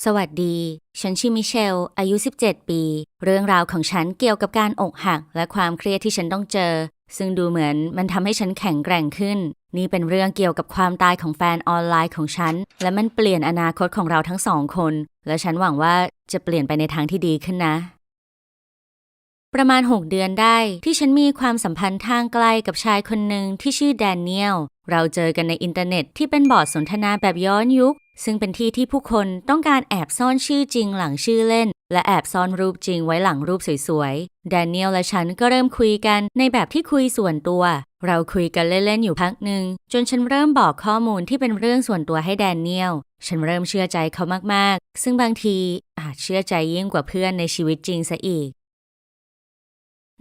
สวัสดี ฉันชื่อมิเชล อายุ 17 ปี เรื่องราวของฉันเกี่ยวกับการอกหัก และความเครียดที่ฉันต้องเจอ ซึ่งดูเหมือนมันทำให้ฉันแข็งแกร่งขึ้น นี่เป็นเรื่องเกี่ยวกับความตายของแฟนออนไลน์ของฉัน และมันเปลี่ยนอนาคตของเราทั้งสองคน และฉันหวังว่าจะเปลี่ยนไปในทางที่ดีขึ้นนะ ประมาณ 6 เดือนได้ที่ฉันมีความสัมพันธ์ทางไกลกับชายคนหนึ่งที่ชื่อแดเนียล เราเจอกันในอินเทอร์เน็ตที่เป็นบอร์ดสนทนาแบบย้อนยุค ซึ่งเป็นที่ที่ผู้คนต้องการแอบซ่อนชื่อจริงหลังชื่อเล่น และแอบซ่อนรูปจริงไว้หลังรูปสวยๆ แดเนียลและฉันก็เริ่มคุยกันในแบบที่คุยส่วนตัว เราคุยกันเล่นๆอยู่พักหนึ่งจนฉันเริ่มบอกข้อมูลที่เป็นเรื่องส่วนตัวให้แดเนียลฉันเริ่มเชื่อใจเขามากๆ ซึ่งบางทีอาจเชื่อใจยิ่งกว่าเพื่อนในชีวิตจริงซะอีก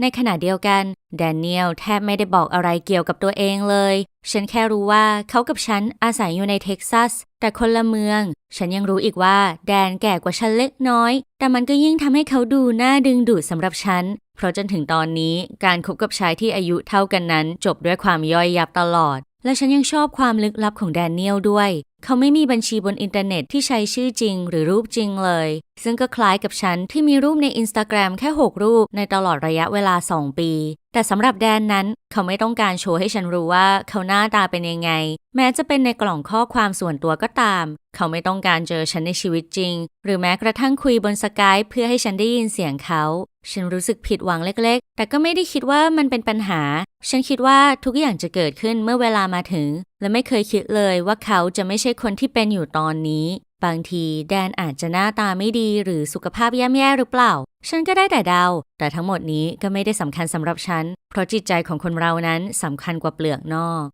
ในขณะเดียวกันแดเนียลแทบไม่ได้บอกอะไรเกี่ยวกับตัวเองเลย ฉันแค่รู้ว่าเขากับฉันอาศัยอยู่ในเท็กซัส แต่คนละเมือง ฉันยังรู้อีกว่าแดนแก่กว่าฉันเล็กน้อย แต่มันก็ยิ่งทำให้เขาดูน่าดึงดูดสำหรับฉัน เพราะจนถึงตอนนี้การคบกับชายที่อายุเท่ากันนั้นจบด้วยความย่อยยับตลอด และฉันยังชอบความลึกลับของแดเนียลด้วย เขาไม่มีบัญชีบนอินเทอร์เน็ตที่ใช้ชื่อจริงหรือรูปจริงเลย ซึ่งก็คล้ายกับฉันที่มีรูปในอินสตาแกรมแค่ 6 รูปในตลอดระยะเวลา 2 ปี แต่สำหรับแดนนั้น เขาไม่ต้องการโชว์ให้ฉันรู้ว่าเขาหน้าตาเป็นยังไง แม้จะเป็นในกล่องข้อความส่วนตัวก็ตาม เขาไม่ต้องการเจอฉันในชีวิตจริง หรือแม้กระทั่งคุยบนสกายเพื่อให้ฉันได้ยินเสียงเขา ฉันรู้สึกผิดหวังเล็กๆ แต่ก็ไม่ได้คิดว่ามันเป็นปัญหา ฉันคิดว่าทุกอย่างจะเกิดขึ้นเมื่อเวลามาถึง และไม่เคยคิดเลยว่าเขาจะไม่ใช่คนที่เป็นอยู่ตอนนี้ บางทีแดนอาจจะหน้าตาไม่ดีหรือสุขภาพแย่ๆหรือเปล่า ฉันก็ได้แต่เดา แต่ทั้งหมดนี้ก็ไม่ได้สำคัญสำหรับฉัน เพราะจิตใจของคนเรานั้นสำคัญกว่าเปลือกนอก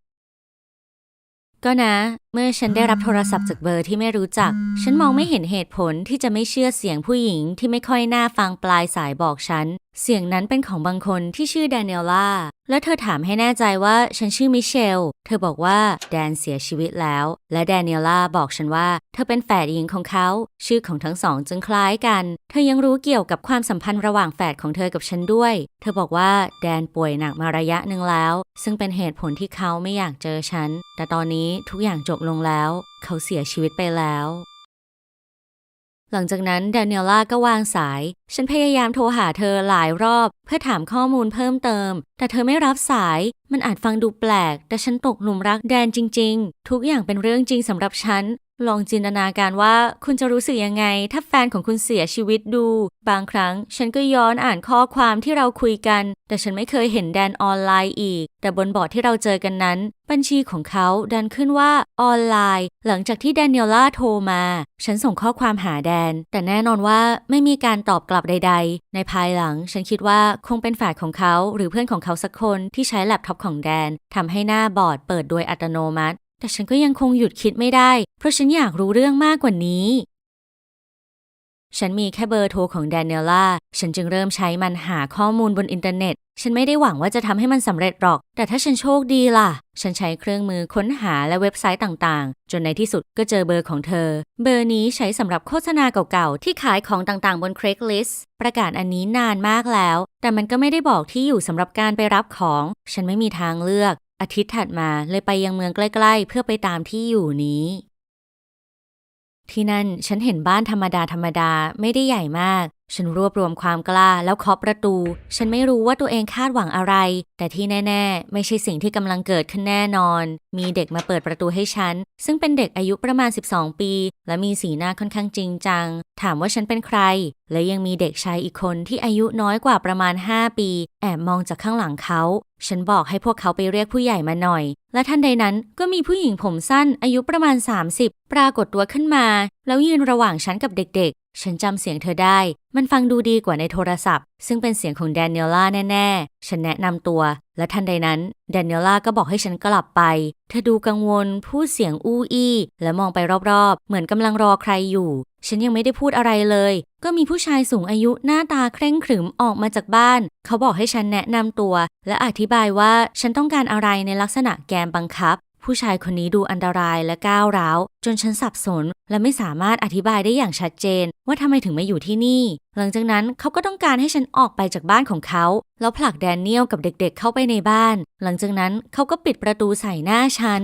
ก็นะ เมื่อฉันได้รับโทรศัพท์จากเบอร์ที่ไม่รู้จัก ฉันมองไม่เห็นเหตุผลที่จะไม่เชื่อเสียงผู้หญิงที่ไม่ค่อยน่าฟังปลายสายบอกฉัน เสียงนั้นเป็นของบางคนที่ชื่อแดเนียล่า และเธอถามให้แน่ใจว่าฉันชื่อมิเชล เธอบอกว่าแดนเสียชีวิตแล้ว และแดเนียล่าบอกฉันว่า เธอเป็นแฝดหญิงของเขา ชื่อของทั้งสองจึงคล้ายกัน เธอยังรู้เกี่ยวกับความสัมพันธ์ระหว่างแฝดของเธอกับฉันด้วย เธอบอกว่าแดนป่วยหนักมาระยะหนึ่งแล้ว ซึ่งเป็นเหตุผลที่เขาไม่อยากเจอฉัน แต่ตอนนี้ทุกอย่างจบลงแล้ว เขาเสียชีวิตไปแล้ว หลังจากนั้นแดเนียล่าก็วางสาย ฉันพยายามโทรหาเธอหลายรอบ เพื่อถามข้อมูลเพิ่มเติม แต่เธอไม่รับสาย มันอาจฟังดูแปลก แต่ฉันตกหลุมรักแดนจริง ๆ ทุกอย่างเป็นเรื่องจริงสำหรับฉัน ลองจินตนาการว่าคุณจะรู้สึกยังไง ถ้าแฟนของคุณเสียชีวิตดู บางครั้งฉันก็ย้อนอ่านข้อความที่เราคุยกัน แต่ฉันไม่เคยเห็นแดนออนไลน์อีก แต่บนบอร์ดที่เราเจอกันนั้น บัญชีของเขาดันขึ้นว่าออนไลน์ หลังจากที่แดเนียล่าโทรมา ฉันส่งข้อความหาแดน แต่แน่นอนว่าไม่มีการตอบกลับใด ๆ ในภายหลังฉันคิดว่าคงเป็นแฝดของเขา หรือเพื่อนของเขาสักคนที่ใช้แล็ปท็อปของแดนทำให้หน้าบอร์ดเปิดโดยอัตโนมัติ แต่ฉันก็ยังคงหยุดคิดไม่ได้ เพราะฉันอยากรู้เรื่องมากกว่านี้ ฉันมีแค่เบอร์โทรของแดเนียล่า ฉันจึงเริ่มใช้มันหาข้อมูลบนอินเทอร์เน็ต ฉันไม่ได้หวังว่าจะทำให้มันสำเร็จหรอก แต่ถ้าฉันโชคดีล่ะ ฉันใช้เครื่องมือค้นหาและเว็บไซต์ต่างๆ จนในที่สุดก็เจอเบอร์ของเธอ เบอร์นี้ใช้สำหรับโฆษณาเก่าๆ ที่ขายของต่างๆ บน Craigslist ประกาศอันนี้นานมากแล้ว แต่มันก็ไม่ได้บอกที่อยู่สำหรับการไปรับของ ฉันไม่มีทางเลือก อาทิตย์ถัดมาเลยไปยังเมืองใกล้ ๆ เพื่อไปตามที่อยู่นี้ ที่นั่นฉันเห็นบ้านธรรมดาธรรมดาไม่ได้ใหญ่มาก ฉันรวบรวมความกล้าแล้วเคาะประตู ฉันไม่รู้ว่าตัวเองคาดหวังอะไร แต่ที่แน่ ๆ ไม่ใช่สิ่งที่กำลังเกิดขึ้นแน่นอน มีเด็กมาเปิดประตูให้ฉัน ซึ่งเป็นเด็กอายุประมาณ 12 ปี และมีสีหน้าค่อนข้างจริงจัง ถามว่าฉันเป็นใคร และยังมีเด็กชายอีกคนที่อายุน้อยกว่าประมาณ 5 ปี แอบมองจากข้างหลังเขา ฉันบอกให้พวกเขาไปเรียกผู้ใหญ่มาหน่อย และทันใดนั้นก็มีผู้หญิงผมสั้นอายุประมาณ 30 ปรากฏตัวขึ้นมา แล้วยืนระหว่างฉันกับเด็กๆ ฉันจำเสียงเธอได้ มันฟังดูดีกว่าในโทรศัพท์ ซึ่งเป็นเสียงของแดเนียล่าแน่ ๆ ฉันแนะนำตัว และทันใดนั้น แดเนียล่าก็บอกให้ฉันกลับไป เธอดูกังวล พูดเสียงอู้อี้ และมองไปรอบๆ เหมือนกำลังรอใครอยู่ ฉันยังไม่ได้พูดอะไรเลย ก็มีผู้ชายสูงอายุหน้าตาเคร่งขรึมออกมาจากบ้าน เขาบอกให้ฉันแนะนำตัว และอธิบายว่าฉันต้องการอะไรในลักษณะแกมบังคับ ผู้ชายคนนี้ดูอันตรายและก้าวร้าว จนฉันสับสน และไม่สามารถอธิบายได้อย่างชัดเจน ว่าทำไมถึงมาอยู่ที่นี่ หลังจากนั้นเขาก็ต้องการให้ฉันออกไปจากบ้านของเขา แล้วผลักแดเนียลกับเด็กๆเข้าไปในบ้าน หลังจากนั้นเขาก็ปิดประตูใส่หน้าฉัน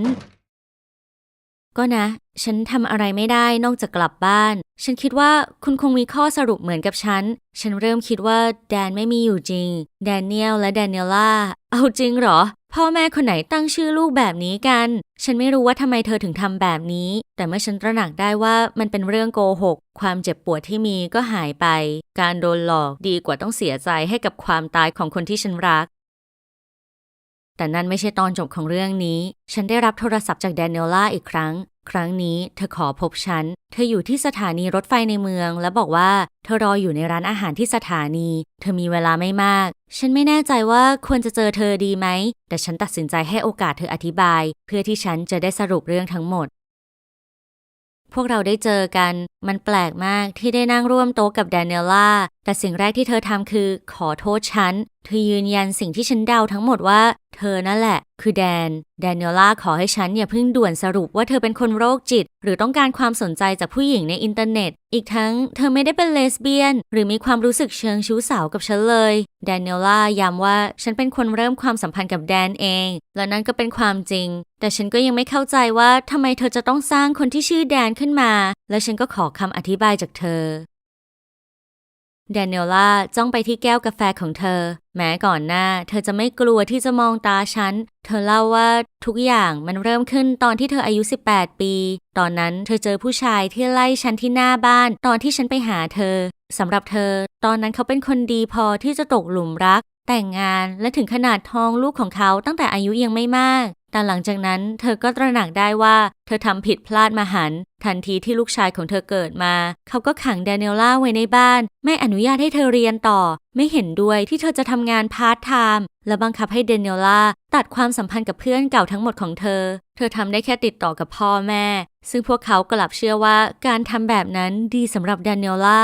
ก็นะ ฉันทำอะไรไม่ได้นอกจากกลับบ้าน ฉันคิดว่าคุณคงมีข้อสรุปเหมือนกับฉัน ฉันเริ่มคิดว่าแดนไม่มีอยู่จริง แดเนียลและแดเนียล่า เอาจริงเหรอ พ่อแม่คนไหนตั้งชื่อลูกแบบนี้กัน ฉันไม่รู้ว่าทำไมเธอถึงทำแบบนี้ แต่เมื่อฉันตระหนักได้ว่ามันเป็นเรื่องโกหก ความเจ็บปวดที่มีก็หายไป การโดนหลอกดีกว่าต้องเสียใจให้กับความตายของคนที่ฉันรัก แต่นั่นไม่ใช่ตอนจบของเรื่องนี้ ฉันได้รับโทรศัพท์จากแดเนียล่าอีกครั้ง ครั้งนี้เธอขอพบฉัน เธออยู่ที่สถานีรถไฟในเมือง และบอกว่าเธอรออยู่ในร้านอาหารที่สถานี เธอมีเวลาไม่มาก ฉันไม่แน่ใจว่าควรจะเจอเธอดีไหม แต่ฉันตัดสินใจให้โอกาสเธออธิบาย เพื่อที่ฉันจะได้สรุปเรื่องทั้งหมดพวกเราได้เจอกัน มันแปลกมากที่ได้นั่งร่วมโต๊ะกับแดเนียล่า แต่สิ่งแรกที่เธอทำคือ ขอโทษฉัน เธอยืนยันสิ่งที่ฉันเดาทั้งหมดว่า เธอนั่นแหละ คือแดน แดเนียล่าขอให้ฉันอย่าเพิ่งด่วนสรุปว่าเธอเป็นคนโรคจิต หรือต้องการความสนใจจากผู้หญิงในอินเทอร์เน็ต อีกทั้งเธอไม่ได้เป็นเลสเบี้ยน หรือมีความรู้สึกเชิงชู้สาวกับฉันเลย แดเนียล่าย้ำว่าฉันเป็นคนเริ่มความสัมพันธ์กับแดนเอง และนั่นก็เป็นความจริง แต่ฉันก็ยังไม่เข้าใจว่าทำไมเธอจะต้องสร้างคนที่ชื่อแดนขึ้นมา และฉันก็ขอคำอธิบายจากเธอ แดเนียล่าจ้องไปที่แก้วกาแฟของเธอ แม้ก่อนหน้า เธอจะไม่กลัวที่จะมองตาฉัน เธอเล่าว่าทุกอย่างมันเริ่มขึ้นตอนที่เธออายุ 18 ปี ตอนนั้นเธอเจอผู้ชายที่ไล่ฉันที่หน้าบ้านตอนที่ฉันไปหาเธอสำหรับเธอ ตอนนั้นเขาเป็นคนดีพอที่จะตกหลุมรัก แต่งงานและถึงขนาดท้องลูกของเขาตั้งแต่อายุยังไม่มาก แต่หลังจากนั้นเธอก็ตระหนักได้ว่าเธอทำผิดพลาดมาหัน ทันทีที่ลูกชายของเธอเกิดมา เขาก็ขังแดเนียล่าไว้ในบ้าน ไม่อนุญาตให้เธอเรียนต่อ ไม่เห็นด้วยที่เธอจะทำงานพาร์ทไทม์และบังคับให้เดเนียล่าตัดความสัมพันธ์กับเพื่อนเก่าทั้งหมดของเธอ เธอทำได้แค่ติดต่อกับพ่อแม่ ซึ่งพวกเขากลับเชื่อว่าการทำแบบนั้นดีสำหรับแดเนียล่า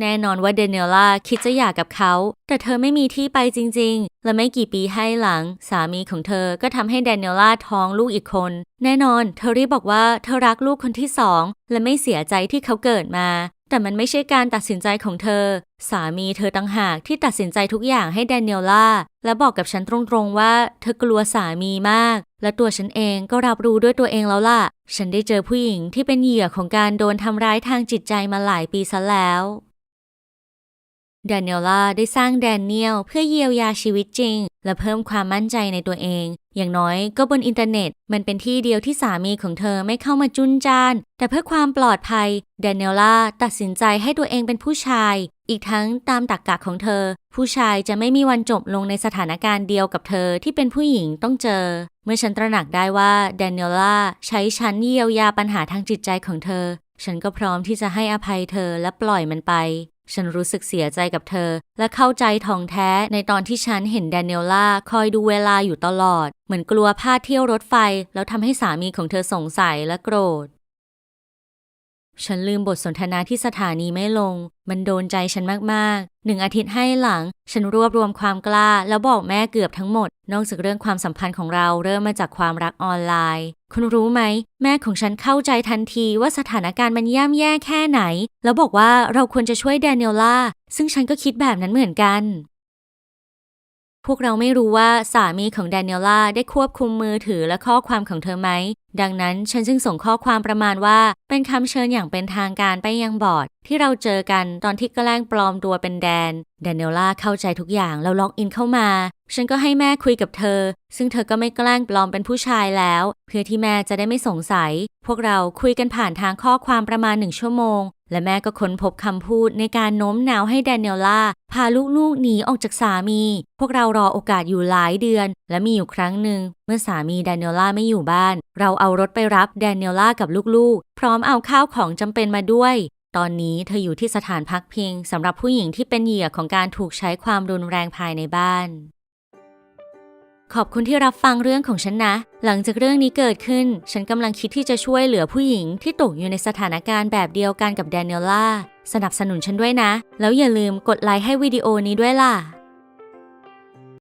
แน่นอนว่าเดเนล่าคิดจะหย่ากับเขา แต่เธอไม่มีที่ไปจริง ๆ และไม่กี่ปีให้หลัง สามีของเธอก็ทำให้เดเนล่าท้องลูกอีกคน แน่นอน เธอรีบบอกว่าเธอรักลูกคนที่สอง และไม่เสียใจที่เขาเกิดมา แต่มันไม่ใช่การตัดสินใจของเธอ สามีเธอต่างหากที่ตัดสินใจทุกอย่างให้แดเนียล่า และบอกกับฉันตรงๆว่า เธอกลัวสามีมาก และตัวฉันเองก็รับรู้ด้วยตัวเองแล้วล่ะ ฉันได้เจอผู้หญิงที่เป็นเหยื่อของการโดนทำร้ายทางจิตใจมาหลายปีซะแล้ว ดเนียล่าได้สร้างแดเนียลเพื่อเยียวยาชีวิตจริง และเพิ่มความมั่นใจในตัวเอง อย่างน้อยก็บนอินเทอร์เน็ต มันเป็นที่เดียวที่สามีของเธอไม่เข้ามาจุนจาน แต่เพื่อความปลอดภัยแดเนียล่าตัดสินใจให้ตัวเองเป็นผู้ชาย อีกทั้งตามตรรกกะของเธอ ผู้ชายจะไม่มีวันจบลงในสถานการณ์เดียวกับเธอที่เป็นผู้หญิงต้องเจอ เมื่อฉันตระหนักได้ว่าแดเนียล่าใช้ฉันเยียวยาปัญหาทางจิตใจของเธอ ฉันก็พร้อมที่จะให้อภัยเธอและปล่อยมันไป ฉันรู้สึกเสียใจกับเธอ และเข้าใจทองแท้ในตอนที่ฉันเห็นแดเนียล่าคอยดูเวลาอยู่ตลอด เหมือนกลัวพลาดเที่ยวรถไฟ แล้วทำให้สามีของเธอสงสัยและโกรธ ฉันลืมบทสนทนาที่สถานีไม่ลง มันโดนใจฉันมากๆ หนึ่งอาทิตย์ให้หลัง ฉันรวบรวมความกล้า แล้วบอกแม่เกือบทั้งหมด นอกจากเรื่องความสัมพันธ์ของเราเริ่มมาจากความรักออนไลน์ คุณรู้ไหม แม่ของฉันเข้าใจทันทีว่าสถานการณ์มันย่ำแย่แค่ไหน แล้วบอกว่าเราควรจะช่วยแดเนียล่า ซึ่งฉันก็คิดแบบนั้นเหมือนกัน พวกเราไม่รู้ว่าสามีของแดเนียล่าได้ควบคุมมือถือและข้อความของเธอไหม ดังนั้นฉันจึงส่งข้อความประมาณว่า เป็นคำเชิญอย่างเป็นทางการไปยังบอร์ด ที่เราเจอกันตอนที่แกล้งปลอมตัวเป็นแดน แดเนียล่าเข้าใจทุกอย่างแล้วล็อกอินเข้ามา ฉันก็ให้แม่คุยกับเธอ ซึ่งเธอก็ไม่แกล้งปลอมเป็นผู้ชายแล้ว เพื่อที่แม่จะได้ไม่สงสัย พวกเราคุยกันผ่านทางข้อความประมาณหนึ่งชั่วโมง และแม่ก็ค้นพบคำพูดในการโน้มน้าวให้แดเนียล่าพาลูกๆหนีออกจากสามี พวกเรารอโอกาสอยู่หลายเดือน และมีอยู่ครั้งหนึ่ง เมื่อสามีแดเนียล่าไม่อยู่บ้าน เราเอารถไปรับแดเนียล่ากับลูกๆ พร้อมเอาข้าวของจำเป็นมาด้วย ตอนนี้เธออยู่ที่สถานพักพิงสำหรับผู้หญิงที่เป็นเหยื่อของการถูกใช้ความรุนแรงภายในบ้าน ขอบคุณที่รับฟังเรื่องของฉันนะ หลังจากเรื่องนี้เกิดขึ้น ฉันกำลังคิดที่จะช่วยเหลือผู้หญิงที่ตกอยู่ในสถานการณ์แบบเดียวกันกับแดเนียล่า สนับสนุนฉันด้วยนะ แล้วอย่าลืมกดไลค์ให้วิดีโอนี้ด้วยล่ะ